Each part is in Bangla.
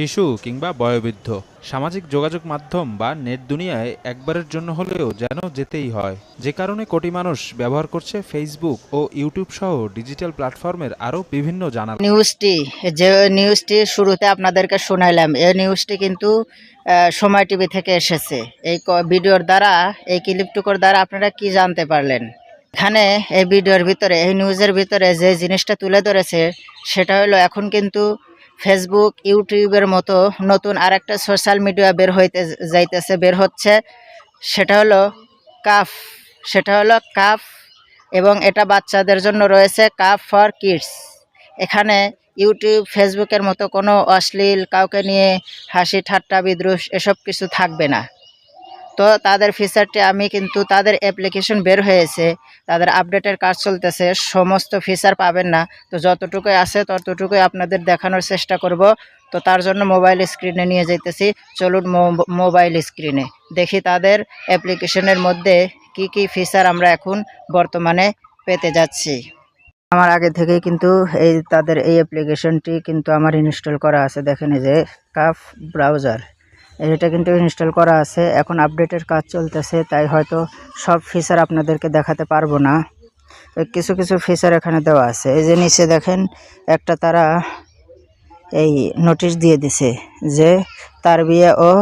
শিশু কিংবা বয়োবৃদ্ধ। সামাজিক যোগাযোগ মাধ্যম বা নেট দুনিয়ায় একবারের জন্য হলেও যেন যেতেই হয়। যে কারণে কোটি মানুষ ব্যবহার করছে ফেসবুক ও ইউটিউব সহ ডিজিটাল প্ল্যাটফর্মের আরও বিভিন্ন জানা নিউজটি, যে নিউজটি শুরুতে আপনাদেরকে শোনাইলাম, এই নিউজটি কিন্তু সময় টিভি থেকে এসেছে। এই ভিডিওর দ্বারা, এই ক্লিপটুকুর দ্বারা আপনারা কি জানতে পারলেন? এখানে এই ভিডিওর ভিতরে, এই নিউজের ভিতরে যে জিনিসটা তুলে ধরেছে, সেটা হলো এখন কিন্তু ফেসবুক ইউটিউবের মতো নতুন আর একটা সোশ্যাল মিডিয়া বের হইতে যাইতেছে, বের হচ্ছে। সেটা হলো কাফ। সেটা হলো কাফ এবং এটা বাচ্চাদের জন্য রয়েছে কাফ ফর কিডস। এখানে ইউটিউব ফেসবুকের মতো কোনো অশ্লীল, কাউকে নিয়ে হাসি, ঠাট্টা বিদ্রুষ এসব কিছু থাকবে না। তো তাদের ফিচারটি আমি কিন্তু তাদের অ্যাপ্লিকেশন বের হয়েছে, তাদের আপডেটের কাজ চলতেছে, সমস্ত ফিচার পাবেন না। তো যতটুকুই আছে ততটুকুই আপনাদের দেখানোর চেষ্টা করব। তো তার জন্য মোবাইল স্ক্রিনে নিয়ে যাইতেছি। চলুন মোবাইল স্ক্রিনে দেখি তাদের অ্যাপ্লিকেশনের মধ্যে কি কি ফিচার আমরা এখন বর্তমানে পেতে যাচ্ছি। আমার আগে থেকেই কিন্তু এই, তাদের এই অ্যাপ্লিকেশনটি কিন্তু আমার ইনস্টল করা আছে। দেখেন যে কাফ ব্রাউজার এটা কিন্তু ইনস্টল করা আছে। এখন আপডেটের কাজ চলতেছে, তাই হয়তো সব ফিচার আপনাদেরকে দেখাতে পারব না। কিছু কিছু ফিচার এখানে দেওয়া আছে। এই যে নিচে দেখেন, একটা তারা এই নোটিশ দিয়ে দিছে যে তার বিয়ে ও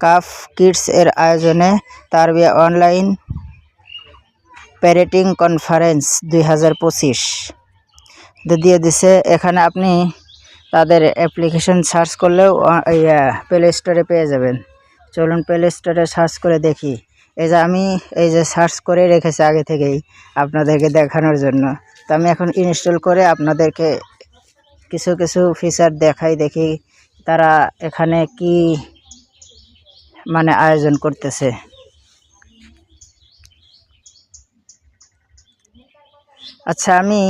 কাফ কিডস এর আয়োজনে তার বিয়ে অনলাইন প্যারেটিং কনফারেন্স দুই হাজার পঁচিশ। দিয়ে দিছে, এখানে আপনি তাদের অ্যাপ্লিকেশন সার্চ করলেও প্লে স্টোরে পেয়ে যাবেন। চলুন প্লে স্টোরে সার্চ করে দেখি। এই যে আমি এই যে সার্চ করে রেখেছি আগে থেকেই আপনাদেরকে দেখানোর জন্য। তো আমি এখন ইনস্টল করে আপনাদেরকে কিছু কিছু ফিচার দেখাই, দেখি তারা এখানে কি মানে আয়োজন করতেছে। আচ্ছা আমি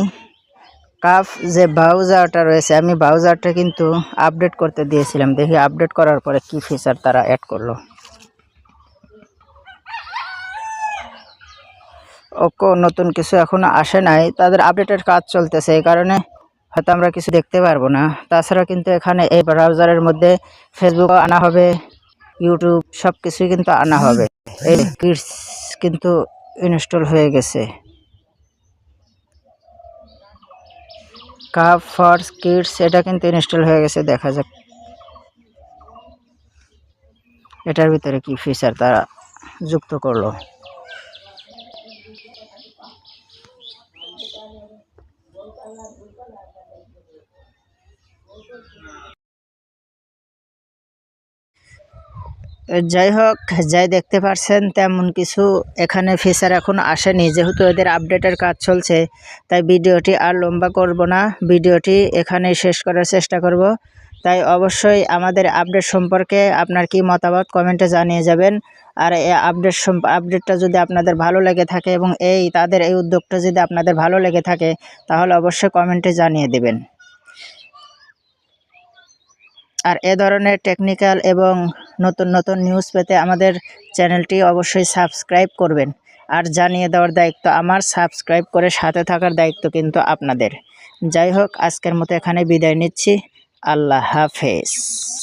কাফ যে ব্রাউজারটা রয়েছে, আমি ব্রাউজারটা কিন্তু আপডেট করতে দিয়েছিলাম। দেখি আপডেট করার পরে কি ফিচার তারা অ্যাড করল। ওকো, নতুন কিছু এখনও আসে নাই। তাদের আপডেটের কাজ চলতেছে, এই কারণে হয়তো আমরা কিছু দেখতে পারব না। তাছাড়া কিন্তু এখানে এই ব্রাউজারের মধ্যে ফেসবুক আনা হবে ইউটিউব সব কিছুই কিন্তু আনা হবে। এই কিডস কিন্তু ইনস্টল হয়ে গেছে। কাপ ফর কিডস এটা কিন্তু ইনস্টল হয়ে গেছে, দেখা যাক। এটার ভিতরে কি ফিচার তারা যুক্ত করল। যাই হোক যাই দেখতে পারছেন, তেমন কিছু এখানে ফিচার এখন আসেনি। যেহেতু এদের আপডেটের কাজ চলছে, তাই ভিডিওটি আর লম্বা করব না। ভিডিওটি এখানে শেষ করার চেষ্টা করব। তাই অবশ্যই আমাদের আপডেট সম্পর্কে আপনার কি মতামত কমেন্টে জানিয়ে যাবেন। আর এই আপডেট আপডেটটা যদি আপনাদের ভালো লেগে থাকে এবং এই, তাদের এই উদ্যোগটা যদি আপনাদের ভালো লেগে থাকে, তাহলে অবশ্যই কমেন্টে জানিয়ে দেবেন। আর এ ধরনের টেকনিক্যাল এবং নতুন নতুন নিউজ পেতে আমাদের চ্যানেলটি অবশ্যই সাবস্ক্রাইব করবেন। আর জানিয়ে দেওয়ার দায়িত্ব আমার সাবস্ক্রাইব করে সাথে থাকার দায়িত্ব কিন্তু আপনাদের। যাই হোক, আজকের মতো এখানে বিদায় নিচ্ছি। আল্লাহ হাফেজ।